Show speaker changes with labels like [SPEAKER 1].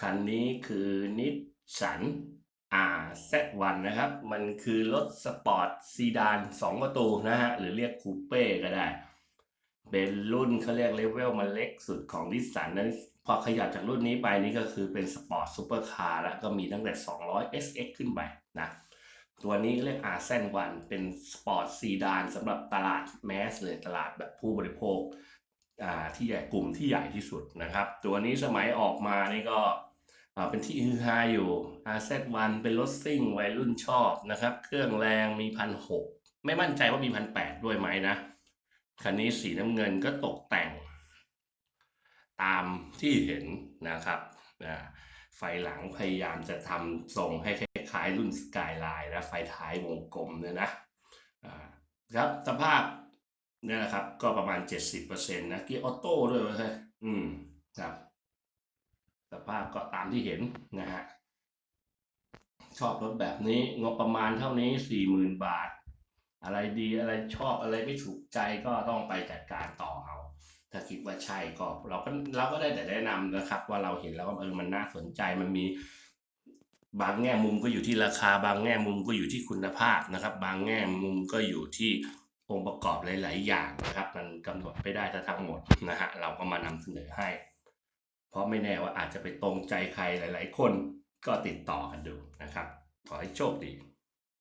[SPEAKER 1] คันนี้คือนิสสัน RZ1 นะครับ มันคือรถสปอร์ตซีดาน 2 ประตูนะฮะ หรือเรียกคูเป้ก็ได้ เป็นรุ่นเขาเรียกเลเวลมันเล็กสุดของนิสสันนั้นพอขยับจากรุ่นนี้ไปนี่ก็คือเป็นสปอร์ตซูเปอร์คาร์แล้วก็มีตั้งแต่ 200 SX ขึ้นไปนะตัวนี้เรียก RZ1 เป็นสปอร์ตซีดานสำหรับตลาดแมสเลยตลาดแบบผู้บริโภคอ่าที่ใหญ่กลุ่มที่ใหญ่ที่สุดนะครับ ตัวนี้สมัยออกมานี่ก็ เป็นที่ฮือฮาอยู่ RZ1 เป็นรถซิ่งวัยรุ่นชอบนะครับ เครื่องแรงมีพันหกไม่มั่นใจว่ามีพันแปดด้วยไหมนะ คันนี้สีน้ำเงินก็ตกแต่ง ตามที่เห็นนะครับอ่าไฟหลังพยายามจะทำทรงให้คล้ายๆรุ่นสกายไลน์นะไฟท้ายวงกลมเนี่ยนะอ่าครับสภาพเนี่ยนะครับ ก็ประมาณ 70%นะเกียร์ออโต้ด้วยเว้ยอืมครับ ภาพก็ตามที่เห็นนะฮะชอบรถแบบนี้งบประมาณเท่านี้สี่หมื่นบาท อะไรดีอะไรชอบอะไรไม่ถูกใจก็ต้องไปจัดการต่อเอาถ้าคิดว่าใช่ก็เราก็เราก็ได้แต่แนะนำนะครับ ว่าเราเห็นแล้วว่าเออมันน่าสนใจมันมีบางแง่มุมก็อยู่ที่ราคา บางแง่มุมก็อยู่ที่คุณภาพนะครับ บางแง่มุมก็อยู่ที่องค์ประกอบหลาย ๆ อย่างนะครับ มันกำหนดไม่ได้ทั้งหมดนะฮะเราก็มานำเสนอให้ เพราะไม่แน่ว่าอาจจะไปตรงใจใครหลาย ๆ คนก็ติดต่อกันดูนะครับ ขอให้โชคดี